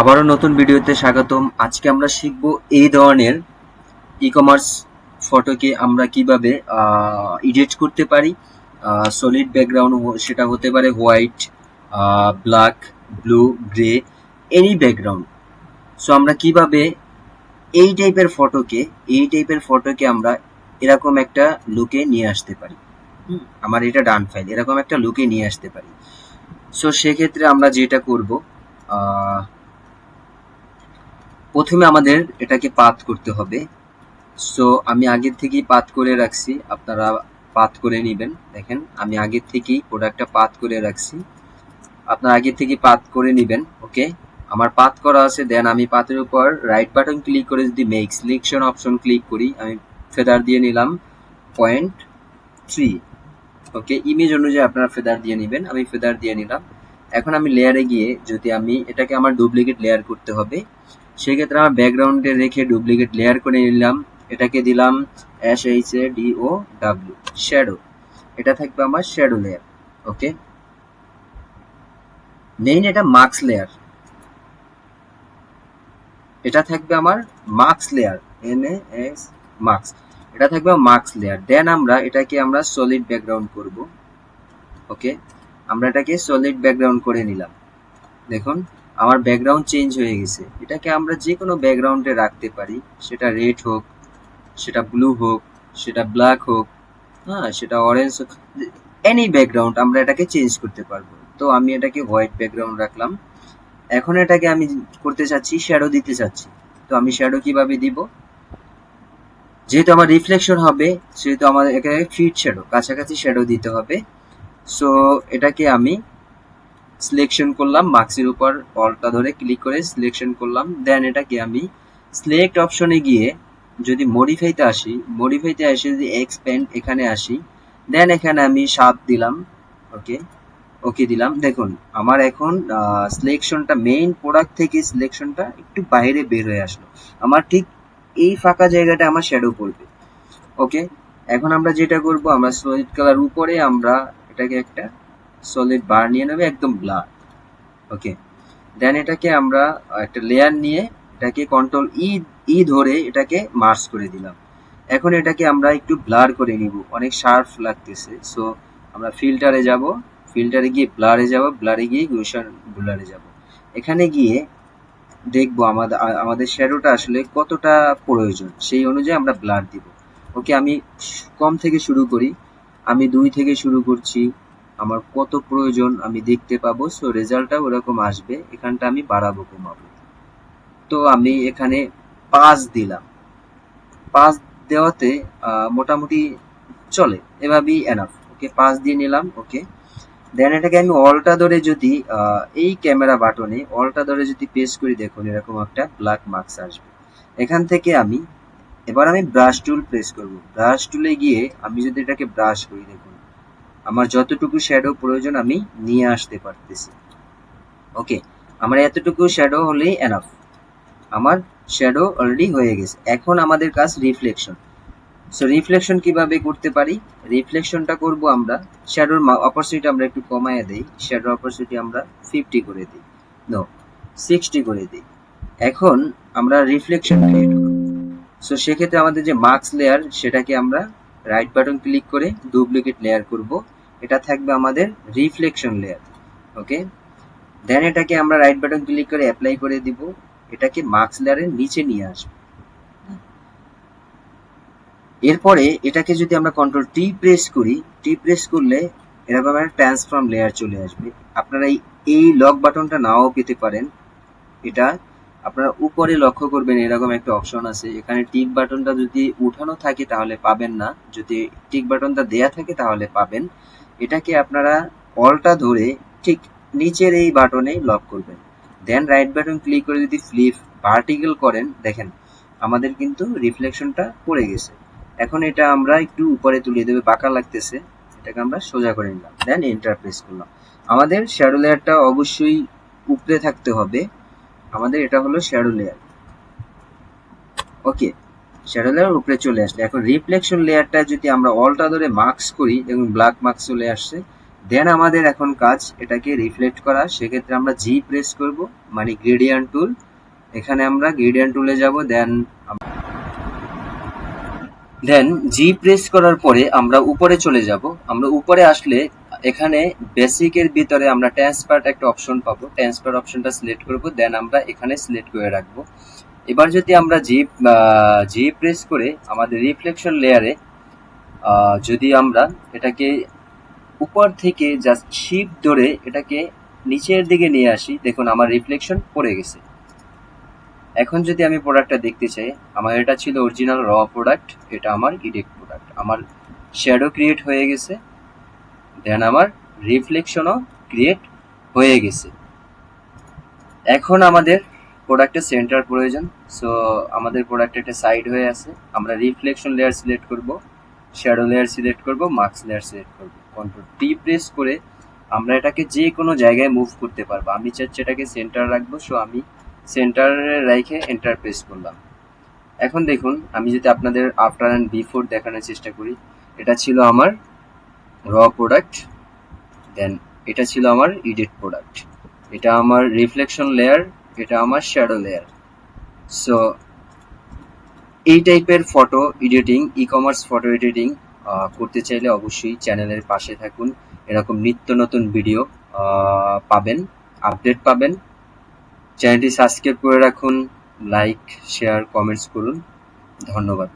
আবারও নতুন ভিডিওতে স্বাগতম। আজকে আমরা শিখব এই ধরনের ই কমার্স ফটোকে আমরা কীভাবে এডিট করতে পারি। সলিড ব্যাকগ্রাউন্ড সেটা হতে পারে white black blue grey any background so আমরা কীভাবে এই টাইপের ফটোকে এই টাইপের ফটোকে আমরা এরকম একটা লুকে নিয়ে আসতে পারি। আমার এটা ডান ফাইল এরকম একটা লুকে নিয়ে আসতে পারি। সো সেক্ষেত্রে আমরা যেটা করব প্রথমে আমাদের এটাকে পাত করতে হবে। সো আমি আগের থেকেই পাত করে রাখছি। আপনারা পাত করে নেবেন। দেখেন, আমি আগের থেকেই প্রোডাক্টটা পাত করে রাখছি। আপনারা আগে থেকে পাত করে নেবেন ওকে আমার পাত করা আছে দেন আমি পাতের উপর রাইট বাটন ক্লিক করে যদি মেক সিলেকশন অপশন ক্লিক করি, আমি ফেদার দিয়ে নিলাম পয়েন্ট থ্রি ওকে ইমেজ অনুযায়ী আপনারা ফেদার দিয়ে নেবেন, আমি ফেদার দিয়ে নিলাম। এখন আমি লেয়ারে গিয়ে যদি আমি এটাকে আমার ডুপ্লিকেট লেয়ার করতে হবে সেক্ষেত্রে আমার ব্যাকগ্রাউন্ডে রেখে ডুপ্লিকেট লেয়ার করে নিলাম। এটাকে দিলাম S H A D O W shadow এটা থাকবে আমার শ্যাডো লেয়ার ওকে মেইন এটা মার্কস লেয়ার এটা থাকবে আমার marks layer N S marks এটা থাকবে মার্কস লেয়ার দেন আমরা এটাকে আমরা সলিড ব্যাকগ্রাউন্ড করব ওকে আমরা এটাকে সলিড ব্যাকগ্রাউন্ড করে নিলাম। দেখুন আমার ব্যাকগ্রাউন্ড চেঞ্জ হয়ে গেছে। এটাকে আমরা যে কোনো ব্যাকগ্রাউন্ডে রাখতে পারি। সেটা রেড হোক, সেটা ব্লু হোক, সেটা ব্ল্যাক হোক হ্যাঁ সেটা অরেঞ্জ হোক এনি ব্যাকগ্রাউন্ড আমরা এটাকে চেঞ্জ করতে পারব। তো আমি এটাকে হোয়াইট ব্যাকগ্রাউন্ড রাখলাম। এখন এটাকে আমি করতে চাচ্ছি শ্যাডো দিতে চাচ্ছি। তো আমি শ্যাডো কীভাবে দিব? যেহেতু আমার রিফ্লেকশন হবে, সেহেতু আমাদের এখানে ফিট শ্যাডো কাছাকাছি শ্যাডো দিতে হবে। সো এটাকে আমি সিলেকশন করলাম মার্কসের উপর অলটা ধরে ক্লিক করে সিলেকশন করলাম। দেন এটাকে আমি সিলেক্ট অপশনে গিয়ে যদি মডিফাইতে আসি মডিফাইতে এসে যদি এক্সপ্যান্ড এখানে আসি দেন এখানে আমি সাপ দিলাম ওকে ওকে দিলাম। দেখুন, আমার এখন সিলেকশনটা মেইন প্রোডাক্ট থেকে সিলেকশনটা একটু বাইরে বের হয়ে আসলো। আমার ঠিক এই ফাঁকা জায়গাটা আমার শ্যাডো পড়বে ওকে এখন আমরা যেটা করব, আমরা সলিড কালার উপরে আমরা এটাকে একটা সলিড বার নিয়ে নেবে, একদম ব্লার ওকে দেন এটাকে আমরা, একটা লেয়ার নিয়ে এটাকে কন্ট্রোল ই ই ধরে এটাকে মার্চ করে দিলাম। এখন এটাকে আমরা একটু ব্লার করে নিব। অনেক শার্প লাগতেছে। সো আমরা ফিল্টারে যাব। ফিল্টারে গিয়ে ব্লারে যাব। ব্লারে গিয়ে গুশন ব্লারে যাব। এখানে গিয়ে দেখব আমাদের আমাদের শ্যাডোটা আসলে কতটা প্রয়োজন। সেই অনুযায়ী আমরা ব্লার দিব। ওকে আমি কম থেকে শুরু করি। আমি দুই থেকে শুরু করছি। আমার কত প্রয়োজন আমি দেখতে পাবো সো রেজাল্টটা ওরকম আসবে, এখানটা আমি বাড়াবো কমাবো। তো আমি এখানে পাঁচ দিলাম। পাঁচ দেওয়াতে মোটামুটি চলে, এভাবেই এনাফ ওকে, পাঁচ দিয়ে নিলাম, ওকে। দেন এটাকে আমি অলটা ধরে যদি এই ক্যামেরা বাটনে অলটা ধরে যদি প্রেস করি, দেখুন, এরকম একটা ব্ল্যাক মার্কস আসবে। এখান থেকে আমি, এবার আমি ব্রাশ টুল প্রেস করব। ব্রাশ টুলে গিয়ে আমি যদি এটাকে ব্রাশ করি, দেখুন আমার যতটুকু শ্যাডো প্রয়োজন আমি নিয়ে আসতে পারতেছি। ওকে আমার এতটুকু শ্যাডো হলেই এনাফ আমার শ্যাডো অলরেডি হয়ে গেছে। এখন আমাদের কাজ রিফ্লেকশন সো রিফ্লেকশন কীভাবে করতে পারি? রিফ্লেকশনটা করব আমরা শ্যাডোর অপরচুনিটি আমরা একটু কমায় দেই। শ্যাডোর অপরচুনিটি আমরা ফিফটি করে দিই। নো সিক্সটি করে দিই। এখন আমরা রিফ্লেকশন ক্রিয়েট করব। সো সেক্ষেত্রে আমাদের যে মার্কস লেয়ার সেটাকে আমরা রাইট বাটন ক্লিক করে ডুপ্লিকেট লেয়ার করব। এটা থাকবে আমাদের রিফ্লেকশন লেয়ার ওকে দেন এটাকে আমরা রাইট বাটন ক্লিক করে অ্যাপ্লাই করে দিব। এটাকে মার্কস লেয়ারের নিচে নিয়ে আসব। এরপরে এটাকে যদি আমরা কন্ট্রোল টি প্রেস করি টি প্রেস করলে এরকম একটা ট্রান্সফর্ম লেয়ার চলে আসবে। আপনারা এই লক বাটনটা নাও পেতে পারেন। এটা আপনারা উপরে লক্ষ্য করবেন এরকম একটা অপশন আছে। এখানে টিক বাটনটা যদি উঠানো থাকে তাহলে পাবেন না। যদি টিক বাটনটা দেয়া থাকে তাহলে পাবেন। এটাকে আপনারা অলটা ধরে ঠিক নিচের এই বাটনে লক করবেন। দেন রাইট বাটন ক্লিক করে যদি ফ্লিপ ভার্টিক্যাল করেন, দেখেন আমাদের কিন্তু রিফ্লেকশনটা পড়ে গেছে। এখন এটা আমরা একটু উপরে তুলিয়ে দেবে বাঁকা লাগতেছে। এটাকে আমরা সোজা করে নিলাম। দেন এন্টার প্রেস করলাম। আমাদের শ্যাডো লেয়ারটা অবশ্যই উপরে থাকতে হবে। আমাদের এটা হলো shadow layer okay shadow layer উপরে চলে আসলে। এখন রিফ্লেকশন লেয়ারটা যদি আমরা অলটা ধরে মার্কস করি এবং ব্ল্যাক মার্কস চলে আসছে দেন আমাদের এখন কাজ এটাকে রিফ্লেক্ট করা। সেক্ষেত্রে আমরা জি প্রেস করব মানে গ্রেডিয়ান টুল এখানে আমরা গ্রেডিয়ান টুলে যাব দেন দেন জি প্রেস করার পরে আমরা উপরে চলে যাব। আমরা উপরে আসলে এখানে বেসিকের ভিতরে আমরা ট্রান্সপার্ট একটা অপশন পাবো। ট্রান্সপার্ট অপশনটা সিলেক্ট করব দেন আমরা এখানে সিলেক্ট করে রাখব। এবার যদি আমরা জি জি প্রেস করে আমাদের রিফ্লেকশন লেয়ারে যদি আমরা এটাকে উপর থেকে জাস্ট শিপ ধরে এটাকে নিচের দিকে নিয়ে আসি, দেখুন আমার রিফ্লেকশন পড়ে গেছে। এখন যদি আমি প্রোডাক্টটা দেখতে চাই, আমার এটা ছিল অরিজিনাল র প্রোডাক্ট এটা আমার ইডিট প্রোডাক্ট আমার শ্যাডো ক্রিয়েট হয়ে গেছে। দেন আমার রিফ্লেকশনও ক্রিয়েট হয়ে গেছে। এখন আমাদের প্রোডাক্টের সেন্টার প্রয়োজন। সো আমাদের প্রোডাক্ট একটা সাইড হয়ে আছে। আমরা রিফ্লেকশন লেয়ার সিলেক্ট করব শ্যাডো লেয়ার সিলেক্ট করব মার্কস লেয়ার সিলেক্ট করব। কন্ট্রোল টি প্রেস করে আমরা এটাকে যে কোনো জায়গায় মুভ করতে পারব। আমি চাচ্ছি এটাকে সেন্টার রাখব সো আমি সেন্টারে রেখে এন্টার প্রেস করলাম। এখন দেখুন, আমি যদি আপনাদের আফটার অ্যান্ড বিফোর দেখানোর চেষ্টা করি, এটা ছিল আমার র প্রোডাক্ট দেন এটা ছিল আমার ইডিট প্রোডাক্ট এটা আমার রিফ্লেকশন লেয়ার এটা আমার শ্যাডো লেয়ার সো এই টাইপের photo editing e commerce photo editing করতে চাইলে অবশ্যই চ্যানেলের পাশে থাকুন। এরকম নিত্য নতুন ভিডিও পাবেন আপডেট পাবেন। চ্যানেলটি সাবস্ক্রাইব করে রাখুন লাইক শেয়ার কমেন্টস করুন। ধন্যবাদ।